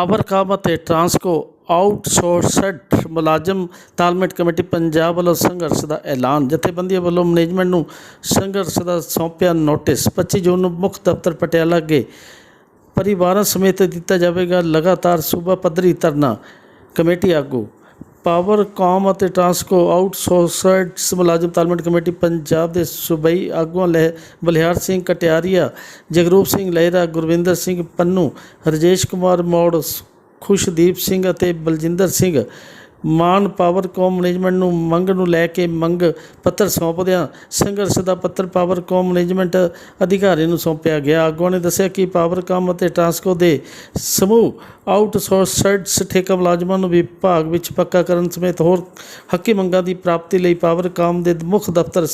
ਪਾਵਰਕਾਮ ਅਤੇ ਟਰਾਂਸਕੋ ਆਊਟਸੋਰਸਡ ਮੁਲਾਜ਼ਮ ਤਾਲਮੇਟ ਕਮੇਟੀ ਪੰਜਾਬ ਵੱਲੋਂ ਸੰਘਰਸ਼ ਦਾ ਐਲਾਨ। ਜਥੇਬੰਦੀਆਂ ਵੱਲੋਂ ਮੈਨੇਜਮੈਂਟ ਨੂੰ ਸੰਘਰਸ਼ ਦਾ ਸੌਂਪਿਆ ਨੋਟਿਸ। 25 ਜੂਨ ਨੂੰ ਮੁੱਖ ਦਫ਼ਤਰ ਪਟਿਆਲਾ ਅੱਗੇ ਪਰਿਵਾਰਾਂ ਸਮੇਤ ਦਿੱਤਾ ਜਾਵੇਗਾ ਲਗਾਤਾਰ ਸੂਬਾ ਪੱਧਰੀ ਧਰਨਾ ਕਮੇਟੀ ਆਗੂ ਪਾਵਰਕਾਮ ਅਤੇ ਟਰਾਂਸਕੋ ਆਊਟਸੋਰਸਡ ਮੁਲਾਜ਼ਮ ਤਾਲਮੇਲ ਕਮੇਟੀ ਪੰਜਾਬ ਦੇ ਸੂਬਾਈ ਆਗੂਆਂ ਲਹਿ ਬਲਿਹਾਰ ਸਿੰਘ ਕਟਿਆਰੀਆ, ਜਗਰੂਪ ਸਿੰਘ ਲਹਿਰਾ, ਗੁਰਵਿੰਦਰ ਸਿੰਘ ਪੰਨੂ, ਰਜੇਸ਼ ਕੁਮਾਰ ਮੌੜ, ਖੁਸ਼ਦੀਪ ਸਿੰਘ ਅਤੇ ਬਲਜਿੰਦਰ ਸਿੰਘ ਮਾਨ ਪਾਵਰਕਾਮ ਮੈਨੇਜਮੈਂਟ ਨੂੰ ਮੰਗ ਨੂੰ ਲੈ ਕੇ ਮੰਗ ਪੱਤਰ ਸੌਂਪਦਿਆਂ ਸੰਘਰਸ਼ ਦਾ ਪੱਤਰ ਪਾਵਰਕਾਮ ਮੈਨੇਜਮੈਂਟ ਅਧਿਕਾਰੀ ਨੂੰ ਸੌਂਪਿਆ ਗਿਆ। ਆਗੂਆਂ ਨੇ ਦੱਸਿਆ ਕਿ ਪਾਵਰਕਾਮ ਅਤੇ ਟਰਾਂਸਕੋ ਦੇ ਸਮੂਹ ਆਊਟਸੋਰਸਡ ਠੇਕਾ ਮੁਲਾਜ਼ਮਾਂ ਨੂੰ ਵਿਭਾਗ ਵਿੱਚ ਪੱਕਾ ਕਰਨ ਸਮੇਤ ਹੋਰ ਹੱਕੀ ਮੰਗਾਂ ਦੀ ਪ੍ਰਾਪਤੀ ਲਈ ਪਾਵਰਕਾਮ ਦੇ ਮੁੱਖ ਦਫ਼ਤਰ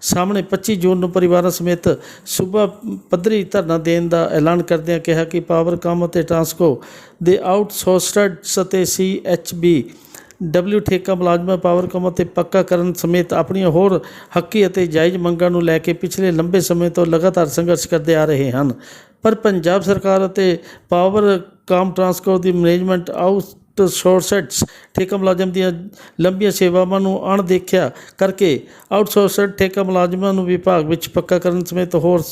ਸਾਹਮਣੇ 25 ਜੂਨ ਨੂੰ ਪਰਿਵਾਰਾਂ ਸਮੇਤ ਸੂਬਾ ਪੱਧਰੀ ਧਰਨਾ ਦੇਣ ਦਾ ਐਲਾਨ ਕਰਦਿਆਂ ਕਿਹਾ ਕਿ ਪਾਵਰਕਾਮ ਅਤੇ ਟਰਾਂਸਕੋ ਦੇ ਆਊਟਸੋਰਸਡ ਅਤੇ ਸੀਐਚਬੀ ਡਬਲਯੂ ਠੇਕਾ ਮੁਲਾਜ਼ਮਾਂ ਪਾਵਰਕਾਮ ਅਤੇ ਪੱਕਾ ਕਰਨ ਸਮੇਤ ਆਪਣੀਆਂ ਹੋਰ ਹੱਕੀ ਅਤੇ ਜਾਇਜ਼ ਮੰਗਾਂ ਨੂੰ ਲੈ ਕੇ ਪਿਛਲੇ ਲੰਬੇ ਸਮੇਂ ਤੋਂ ਲਗਾਤਾਰ ਸੰਘਰਸ਼ ਕਰਦੇ ਆ ਰਹੇ ਹਨ। ਪਰ ਪੰਜਾਬ ਸਰਕਾਰ ਅਤੇ ਪਾਵਰ ਕਾਮ ਟਰਾਂਸਕੋ ਦੀ ਮੈਨੇਜਮੈਂਟ ਆਊਟਸੋਰਸਡ ਠੇਕਾ ਮੁਲਾਜ਼ਮ ਦੀਆਂ ਲੰਬੀਆਂ ਸੇਵਾਵਾਂ ਨੂੰ ਅਣਦੇਖਿਆ ਕਰਕੇ ਆਊਟਸੋਰਸਡ ਠੇਕਾ ਮੁਲਾਜ਼ਮਾਂ ਨੂੰ ਵਿਭਾਗ ਵਿੱਚ ਪੱਕਾ ਕਰਨ ਸਮੇਤ ਹੋਰ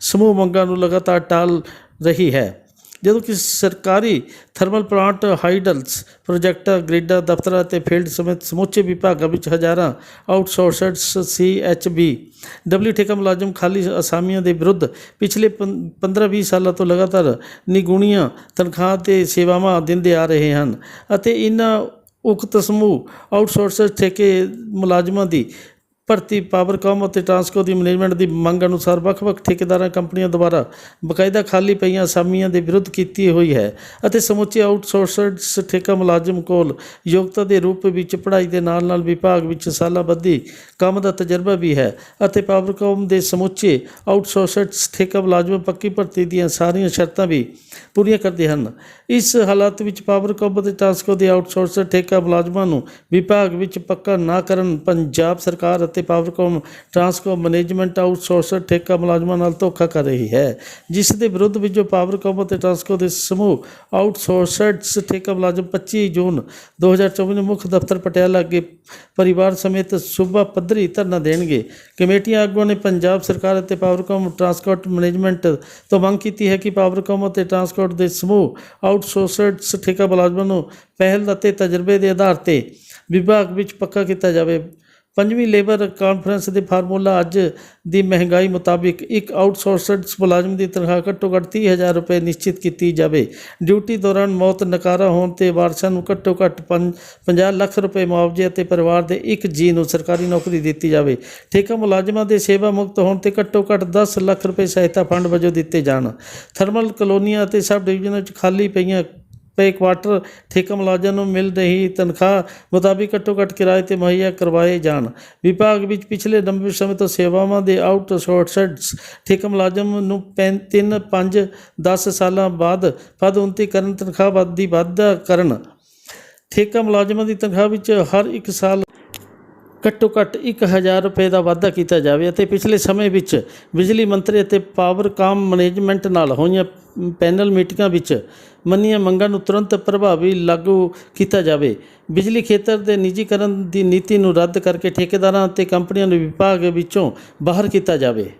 ਸਮੂਹ ਮੰਗਾਂ ਨੂੰ ਲਗਾਤਾਰ ਟਾਲ ਰਹੀ ਹੈ। ਜਦੋਂ ਕਿ ਸਰਕਾਰੀ ਥਰਮਲ ਪਲਾਂਟ ਹਾਈਡਲਸ, ਪ੍ਰੋਜੈਕਟਾਂ, ਗ੍ਰਿਡਾਂ, ਦਫ਼ਤਰਾਂ ਅਤੇ ਫੀਲਡ ਸਮੇਤ ਸਮੁੱਚੇ ਵਿਭਾਗਾਂ ਵਿੱਚ ਹਜ਼ਾਰਾਂ ਆਊਟਸੋਰਸਡ ਸੀਐਚਬੀ ਡਬਲਯੂ ਠੇਕਾ ਮੁਲਾਜ਼ਮ ਖਾਲੀ ਅਸਾਮੀਆਂ ਦੇ ਵਿਰੁੱਧ ਪਿਛਲੇ 15-20 ਸਾਲਾਂ ਤੋਂ ਲਗਾਤਾਰ ਨਿਗੁਣੀਆਂ ਤਨਖਾਹ ਤੇ ਸੇਵਾਵਾਂ ਦਿੰਦੇ ਆ ਰਹੇ ਹਨ ਅਤੇ ਇਹਨਾਂ ਉਕਤ ਸਮੂਹ ਆਊਟਸੋਰਸਡ ਠੇਕੇ ਮੁਲਾਜ਼ਮਾਂ ਦੀ ਭਰਤੀ ਪਾਵਰਕਾਮ ਅਤੇ ਟਰਾਂਸਕੋ ਦੀ ਮੈਨੇਜਮੈਂਟ ਦੀ ਮੰਗ ਅਨੁਸਾਰ ਵੱਖ-ਵੱਖ ਠੇਕੇਦਾਰਾਂ, ਕੰਪਨੀਆਂ ਦੁਆਰਾ ਬਕਾਇਦਾ ਖਾਲੀ ਪਈਆਂ ਅਸਾਮੀਆਂ ਦੇ ਵਿਰੁੱਧ ਕੀਤੀ ਹੋਈ ਹੈ ਅਤੇ ਸਮੁੱਚੇ ਆਊਟਸੋਰਸਡ ਠੇਕਾ ਮੁਲਾਜ਼ਮ ਕੋਲ ਯੋਗਤਾ ਦੇ ਰੂਪ ਵਿੱਚ, ਪੜ੍ਹਾਈ ਦੇ ਨਾਲ-ਨਾਲ ਵਿਭਾਗ ਵਿੱਚ ਸਾਲਾਂ ਕੰਮ ਦਾ ਤਜਰਬਾ ਵੀ ਹੈ ਅਤੇ ਪਾਵਰਕਾਮ ਦੇ ਸਮੁੱਚੇ ਆਊਟਸੋਰਸਡ ਠੇਕਾ ਮੁਲਾਜ਼ਮ ਪੱਕੀ ਭਰਤੀ ਦੀਆਂ ਸਾਰੀਆਂ ਸ਼ਰਤਾਂ ਵੀ ਪੂਰੀਆਂ ਕਰਦੇ ਹਨ। ਇਸ ਹਾਲਾਤ ਵਿੱਚ ਪਾਵਰਕਾਮ ਅਤੇ ਟਰਾਂਸਕੋ ਦੇ ਆਊਟਸੋਰਸਡ ਠੇਕਾ ਮੁਲਾਜ਼ਮਾਂ ਨੂੰ ਵਿਭਾਗ ਵਿੱਚ ਪੱਕਾ ਨਾ ਕਰਨ ਪੰਜਾਬ ਸਰਕਾਰ ਅਤੇ ਪਾਵਰਕੌਮ ਟਰਾਂਸਕੋ ਮੈਨੇਜਮੈਂਟ ਆਊਟਸੋਰਸਡ ਠੇਕਾ ਮੁਲਾਜ਼ਮਾਂ ਨਾਲ ਧੋਖਾ ਕਰ ਰਹੀ ਹੈ, ਜਿਸ ਦੇ ਵਿਰੁੱਧ ਵਿੱਚ ਪਾਵਰਕੌਮ ਅਤੇ ਟਰਾਂਸਕੋ ਦੇ ਸਮੂਹ ਆਊਟਸੋਰਸਡ ਠੇਕਾ ਮੁਲਾਜ਼ਮ 25 ਜੂਨ 2024 ਨੂੰ ਮੁੱਖ ਦਫ਼ਤਰ ਪਟਿਆਲਾ ਅੱਗੇ ਪਰਿਵਾਰ ਸਮੇਤ ਸੂਬਾ ਪੱਧਰੀ ਧਰਨਾ ਦੇਣਗੇ। ਕਮੇਟੀਆਂ ਆਗੂਆਂ ਨੇ ਪੰਜਾਬ ਸਰਕਾਰ ਅਤੇ ਪਾਵਰਕੌਮ ਟਰਾਂਸਪੋਰਟ ਮੈਨੇਜਮੈਂਟ ਤੋਂ ਮੰਗ ਕੀਤੀ ਹੈ ਕਿ ਪਾਵਰਕੌਮ ਅਤੇ ਟਰਾਂਸਪੋਰਟ ਦੇ ਸਮੂਹ ਆਊਟਸੋਰਸਡ ਠੇਕਾ ਮੁਲਾਜ਼ਮਾਂ ਨੂੰ ਪਹਿਲ ਅਤੇ ਤਜਰਬੇ ਦੇ ਆਧਾਰ ਤੇ ਵਿਭਾਗ ਵਿੱਚ ਪੱਕਾ ਕੀਤਾ ਜਾਵੇ। ਪੰਜਵੀਂ ਲੇਬਰ ਕਾਨਫਰੰਸ ਦੇ ਫਾਰਮੂਲਾ ਅੱਜ ਦੀ ਮਹਿੰਗਾਈ ਮੁਤਾਬਿਕ ਇੱਕ ਆਊਟਸੋਰਸਡ ਮੁਲਾਜ਼ਮ ਦੀ ਤਨਖਾਹ ਘੱਟੋ ਘੱਟ 30000 ਰੁਪਏ ਨਿਸ਼ਚਿਤ ਕੀਤੀ ਜਾਵੇ। ਡਿਊਟੀ ਦੌਰਾਨ ਮੌਤ, ਨਕਾਰਾ ਹੋਣ ਤੇ ਵਾਰਸਾਂ ਨੂੰ ਘੱਟੋ ਘੱਟ ਪੰਜ- 50 ਲੱਖ ਰੁਪਏ ਮੁਆਵਜ਼ੇ ਅਤੇ ਪਰਿਵਾਰ ਦੇ ਇੱਕ ਜੀ ਨੂੰ ਸਰਕਾਰੀ ਨੌਕਰੀ ਦਿੱਤੀ ਜਾਵੇ। ਠੇਕਾ ਮੁਲਾਜ਼ਮਾਂ ਦੇ ਸੇਵਾ ਮੁਕਤ ਹੋਣ ਤੇ ਘੱਟੋ ਘੱਟ 10 ਲੱਖ ਰੁਪਏ ਸਹਾਇਤਾ ਫੰਡ ਵਜੋਂ ਦਿੱਤੇ ਜਾਣ। ਥਰਮਲ ਕਲੋਨੀਆਂ ਅਤੇ ਸਬ ਡਿਵੀਜ਼ਨਾਂ ਵਿੱਚ ਖਾਲੀ ਪਈਆਂ ਪਏ ਕੁਆਟਰ ਠੇਕਾ ਮੁਲਾਜ਼ਮਾਂ ਨੂੰ ਮਿਲ ਰਹੀ ਤਨਖਾਹ ਮੁਤਾਬਿਕ ਘੱਟੋ ਘੱਟ ਕਿਰਾਏ ਤੇ ਮੁਹੱਈਆ ਕਰਵਾਏ ਜਾਣ। ਵਿਭਾਗ ਵਿੱਚ ਪਿਛਲੇ ਲੰਬੇ ਸਮੇਂ ਤੋਂ ਸੇਵਾਵਾਂ ਦੇ ਆਊਟਸੋਰਸਡ ਠੇਕਾ ਮੁਲਾਜ਼ਮ ਨੂੰ 3 5 10 ਸਾਲਾਂ ਬਾਅਦ ਪਦ ਉਨਤੀ ਕਰਨ, ਤਨਖਾਹ ਵਾਧੀ ਵਾਧਾ ਕਰਨ। ਠੇਕਾ ਮੁਲਾਜ਼ਮਾਂ ਦੀ ਤਨਖਾਹ ਵਿੱਚ ਹਰ ਇੱਕ ਸਾਲ ਘੱਟੋ ਘੱਟ 1000 ਰੁਪਏ ਦਾ ਵਾਧਾ ਕੀਤਾ ਜਾਵੇ ਅਤੇ ਪਿਛਲੇ ਸਮੇਂ ਵਿੱਚ ਬਿਜਲੀ ਮੰਤਰੀ ਅਤੇ ਪਾਵਰਕਾਮ ਮੈਨੇਜਮੈਂਟ ਨਾਲ ਹੋਈਆਂ ਪੈਨਲ ਮੀਟਿੰਗਾਂ ਵਿੱਚ ਮੰਨੀਆਂ ਮੰਗਾਂ ਨੂੰ ਤੁਰੰਤ ਪ੍ਰਭਾਵੀ ਲਾਗੂ ਕੀਤਾ ਜਾਵੇ। ਬਿਜਲੀ ਖੇਤਰ ਦੇ ਨਿੱਜੀਕਰਨ ਦੀ ਨੀਤੀ ਨੂੰ ਰੱਦ ਕਰਕੇ ਠੇਕੇਦਾਰਾਂ ਅਤੇ ਕੰਪਨੀਆਂ ਨੂੰ ਵਿਭਾਗ ਵਿੱਚੋਂ ਬਾਹਰ ਕੀਤਾ ਜਾਵੇ।